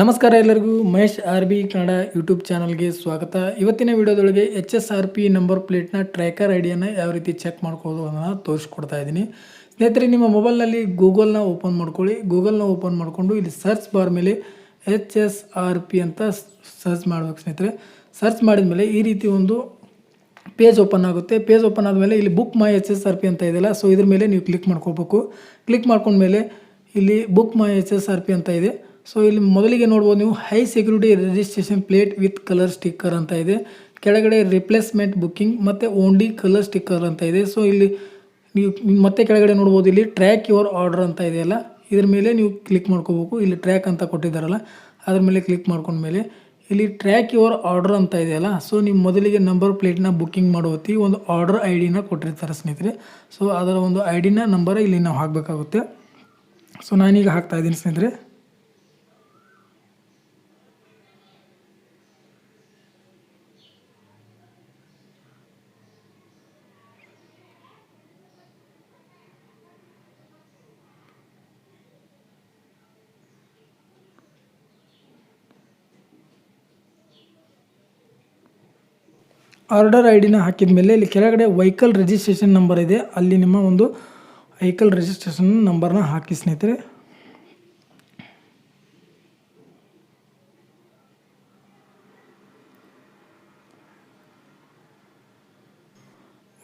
ನಮಸ್ಕಾರ ಎಲ್ಲರಿಗೂ. Mahesh R B Kannada YouTube ಚಾನಲ್ಗೆ ಸ್ವಾಗತ. ಇವತ್ತಿನ ವಿಡಿಯೋದೊಳಗೆ H S R P number ಪ್ಲೇಟ್ನ tracker ಐಡಿಯನ್ನು ಯಾವ ರೀತಿ ಚೆಕ್ ಮಾಡ್ಕೊಳ್ಳೋದು ಅನ್ನೋದನ್ನು ತೋರಿಸ್ಕೊಡ್ತಾ ಇದ್ದೀನಿ. ಸ್ನೇಹಿತರೆ, ನಿಮ್ಮ ಮೊಬೈಲ್ನಲ್ಲಿ ಗೂಗಲ್ನ ಓಪನ್ ಮಾಡ್ಕೊಳ್ಳಿ. ಗೂಗಲ್ನ ಓಪನ್ ಮಾಡಿಕೊಂಡು ಇಲ್ಲಿ ಸರ್ಚ್ ಬಾರ್ ಮೇಲೆ ಎಚ್ ಎಸ್ ಆರ್ ಪಿ ಅಂತ ಸರ್ಚ್ ಮಾಡಬೇಕು ಸ್ನೇಹಿತರೆ. ಸರ್ಚ್ ಮಾಡಿದ ಮೇಲೆ ಈ ರೀತಿ ಒಂದು ಪೇಜ್ ಓಪನ್ ಆಗುತ್ತೆ. ಪೇಜ್ ಓಪನ್ ಆದಮೇಲೆ ಇಲ್ಲಿ book my H S R P ಅಂತ ಇದೆಯಲ್ಲ, ಸೊ ಇದ್ರ ಮೇಲೆ ನೀವು ಕ್ಲಿಕ್ ಮಾಡ್ಕೋಬೇಕು ಕ್ಲಿಕ್ ಮಾಡ್ಕೊಂಡ್ಮೇಲೆ ಇಲ್ಲಿ book my H S R P ಅಂತ ಇದೆ. ಸೊ ಇಲ್ಲಿ ಮೊದಲಿಗೆ ನೋಡ್ಬೋದು ನೀವು high security registration plate with colour sticker ಅಂತ ಇದೆ. ಕೆಳಗಡೆ ರಿಪ್ಲೇಸ್ಮೆಂಟ್ ಬುಕ್ಕಿಂಗ್ ಮತ್ತು ಓನ್ಲಿ ಕಲರ್ ಸ್ಟಿಕ್ಕರ್ ಅಂತ ಇದೆ. ಸೊ ಇಲ್ಲಿ ನೀವು ಮತ್ತೆ ಕೆಳಗಡೆ ನೋಡ್ಬೋದು ಇಲ್ಲಿ ಟ್ರ್ಯಾಕ್ ಯುವರ್ ಆರ್ಡರ್ ಅಂತ ಇದೆಯಲ್ಲ ಇದ್ರ ಮೇಲೆ ನೀವು ಕ್ಲಿಕ್ ಮಾಡ್ಕೋಬೇಕು. ಇಲ್ಲಿ ಟ್ರ್ಯಾಕ್ ಅಂತ ಕೊಟ್ಟಿದ್ದಾರಲ್ಲ, ಅದ್ರ ಮೇಲೆ ಕ್ಲಿಕ್ ಮಾಡ್ಕೊಂಡ್ಮೇಲೆ ಇಲ್ಲಿ ಟ್ರ್ಯಾಕ್ ಯುವರ್ ಆರ್ಡರ್ ಅಂತ ಇದೆಯಲ್ಲ ಸೊ ನೀವು ಮೊದಲಿಗೆ ನಂಬರ್ ಪ್ಲೇಟ್ನ ಬುಕ್ಕಿಂಗ್ ಮಾಡೋ ಹೊತ್ತಿಗೆ ಒಂದು ಆರ್ಡರ್ ಐ ಡಿನ ಕೊಟ್ಟಿರ್ತಾರೆ ಸ್ನೇಹಿತರೆ. ಸೊ ಅದರ ಒಂದು ಐ ಡಿನ ನಂಬರ್ ಇಲ್ಲಿ ನಾವು ಹಾಕಬೇಕಾಗುತ್ತೆ. ಸೊ ನಾನೀಗ ಹಾಕ್ತಾ ಇದ್ದೀನಿ ಸ್ನೇಹಿತರೆ. ಆರ್ಡರ್ ಐ ಡಿನ ಹಾಕಿದ ಮೇಲೆ ಇಲ್ಲಿ ಕೆಳಗಡೆ ವೆಹಿಕಲ್ ರಿಜಿಸ್ಟ್ರೇಷನ್ ನಂಬರ್ ಇದೆ. ಅಲ್ಲಿ ನಿಮ್ಮ ಒಂದು ವೆಹಿಕಲ್ ರಿಜಿಸ್ಟ್ರೇಷನ್ ನಂಬರ್ನ ಹಾಕಿ ಸ್ನೇಹಿತರೆ.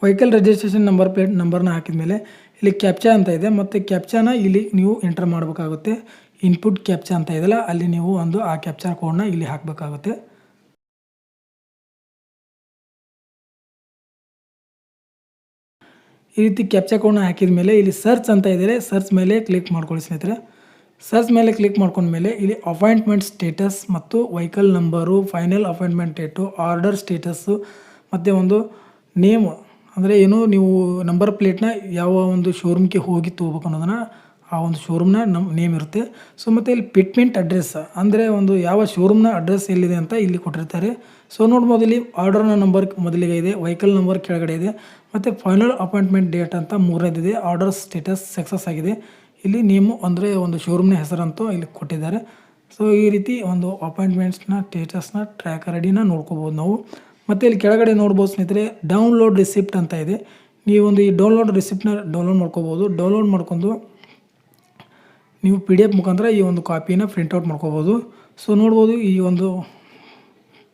ವೆಹಿಕಲ್ ರಿಜಿಸ್ಟ್ರೇಷನ್ ನಂಬರ್ ಪ್ಲೇಟ್ ನಂಬರ್ನ ಹಾಕಿದ ಮೇಲೆ ಇಲ್ಲಿ ಕ್ಯಾಪ್ಚಾ ಅಂತ ಇದೆ. ಮತ್ತು ಕ್ಯಾಪ್ಚಾನ ಇಲ್ಲಿ ನೀವು ಎಂಟರ್ ಮಾಡಬೇಕಾಗುತ್ತೆ. ಇನ್ಪುಟ್ ಕ್ಯಾಪ್ಚಾ ಅಂತ ಇದೆಯಲ್ಲ, ಅಲ್ಲಿ ನೀವು ಒಂದು ಆ ಕ್ಯಾಪ್ಚಾ ಕೋಡ್ನ ಇಲ್ಲಿ ಹಾಕಬೇಕಾಗುತ್ತೆ. ಈ ರೀತಿ ಕ್ಯಾಪ್ಚಾ ಕೋಡ್ನ ಹಾಕಿದ ಮೇಲೆ ಇಲ್ಲಿ ಸರ್ಚ್ ಅಂತ ಇದ್ದರೆ ಸರ್ಚ್ ಮೇಲೆ ಕ್ಲಿಕ್ ಮಾಡ್ಕೊಳ್ಳಿ ಸ್ನೇಹಿತರೆ. ಸರ್ಚ್ ಮೇಲೆ ಕ್ಲಿಕ್ ಮಾಡ್ಕೊಂಡ್ಮೇಲೆ ಇಲ್ಲಿ ಅಪಾಯಿಂಟ್ಮೆಂಟ್ ಸ್ಟೇಟಸ್ ಮತ್ತು vehicle number final appointment date order status ಮತ್ತು ಒಂದು ನೇಮ್ ಅಂದರೆ ಏನು, ನೀವು ನಂಬರ್ ಪ್ಲೇಟ್ನ ಯಾವ ಒಂದು ಶೋರೂಮ್ಗೆ ಹೋಗಿ ತೊಗೋಬೇಕು ಅನ್ನೋದನ್ನು ಆ ಒಂದು ಶೋರೂಮ್ನ ನಮ್ಮ ನೇಮ್ ಇರುತ್ತೆ. ಸೊ ಮತ್ತು ಇಲ್ಲಿ ಪಿಟ್ಮೆಂಟ್ ಅಡ್ರೆಸ್ ಅಂದರೆ ಒಂದು ಯಾವ ಶೋರೂಮ್ನ ಅಡ್ರೆಸ್ ಎಲ್ಲಿದೆ ಅಂತ ಇಲ್ಲಿ ಕೊಟ್ಟಿರ್ತಾರೆ. ಸೊ ನೋಡ್ಬೋದು ಇಲ್ಲಿ ಆರ್ಡರ್ನ ನಂಬರ್ ಮೊದಲಿಗೆ ಇದೆ ವೆಹಿಕಲ್ ನಂಬರ್ ಕೆಳಗಡೆ ಇದೆ, ಮತ್ತು ಫೈನಲ್ ಅಪಾಯಿಂಟ್ಮೆಂಟ್ ಡೇಟ್ ಅಂತ ಮೂರನೇದಿದೆ ಆರ್ಡರ್ ಸ್ಟೇಟಸ್ ಸಕ್ಸಸ್ ಆಗಿದೆ. ಇಲ್ಲಿ ನೇಮು ಅಂದರೆ ಒಂದು ಶೋರೂಮ್ನ ಹೆಸರಂತೂ ಇಲ್ಲಿ ಕೊಟ್ಟಿದ್ದಾರೆ. ಸೊ ಈ ರೀತಿ ಒಂದು ಅಪಾಯಿಂಟ್ಮೆಂಟ್ಸ್ನ ಸ್ಟೇಟಸ್ನ ಟ್ರ್ಯಾಕರ್ ಐಡಿನ ನೋಡ್ಕೋಬೋದು ನಾವು. ಮತ್ತು ಇಲ್ಲಿ ಕೆಳಗಡೆ ನೋಡ್ಬೋದು ಸ್ನೇಹಿತರೆ ಡೌನ್ಲೋಡ್ ರಿಸಿಪ್ಟ್ ಅಂತ ಇದೆ. ನೀವೊಂದು ಈ ಡೌನ್ಲೋಡ್ ರಿಸಿಪ್ಟ್ನ ಡೌನ್ಲೋಡ್ ಮಾಡ್ಕೋಬೋದು. ಡೌನ್ಲೋಡ್ ಮಾಡ್ಕೊಂಡು ನೀವು ಪಿ ಡಿ ಎಫ್ ಮುಖಾಂತರ ಈ ಒಂದು ಕಾಪಿನ ಪ್ರಿಂಟೌಟ್ ಮಾಡ್ಕೋಬೋದು. ಸೊ ನೋಡ್ಬೋದು ಈ ಒಂದು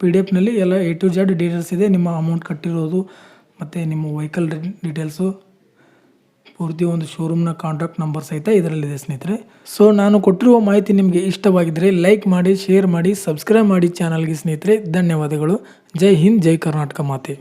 ಪಿ ಡಿ ಎಫ್ನಲ್ಲಿ ಎಲ್ಲ ಎ ಟು ಜೆಡ್ ಡೀಟೇಲ್ಸ್ ಇದೆ. ನಿಮ್ಮ ಅಮೌಂಟ್ ಕಟ್ಟಿರೋದು ಮತ್ತು ನಿಮ್ಮ ವೆಹಿಕಲ್ ಡೀಟೇಲ್ಸು ಪೂರ್ತಿ ಒಂದು ಶೋರೂಮ್ನ ಕಾಂಟ್ಯಾಕ್ಟ್ ನಂಬರ್ ಸಹಿತ ಇದರಲ್ಲಿದೆ ಸ್ನೇಹಿತರೆ. ಸೊ ನಾನು ಕೊಟ್ಟಿರುವ ಮಾಹಿತಿ ನಿಮಗೆ ಇಷ್ಟವಾಗಿದ್ದರೆ ಲೈಕ್ ಮಾಡಿ ಶೇರ್ ಮಾಡಿ ಸಬ್ಸ್ಕ್ರೈಬ್ ಮಾಡಿ ಚಾನಲ್ಗೆ ಸ್ನೇಹಿತರೆ. ಧನ್ಯವಾದಗಳು. ಜೈ ಹಿಂದ್, ಜೈ ಕರ್ನಾಟಕ ಮಾತೆ.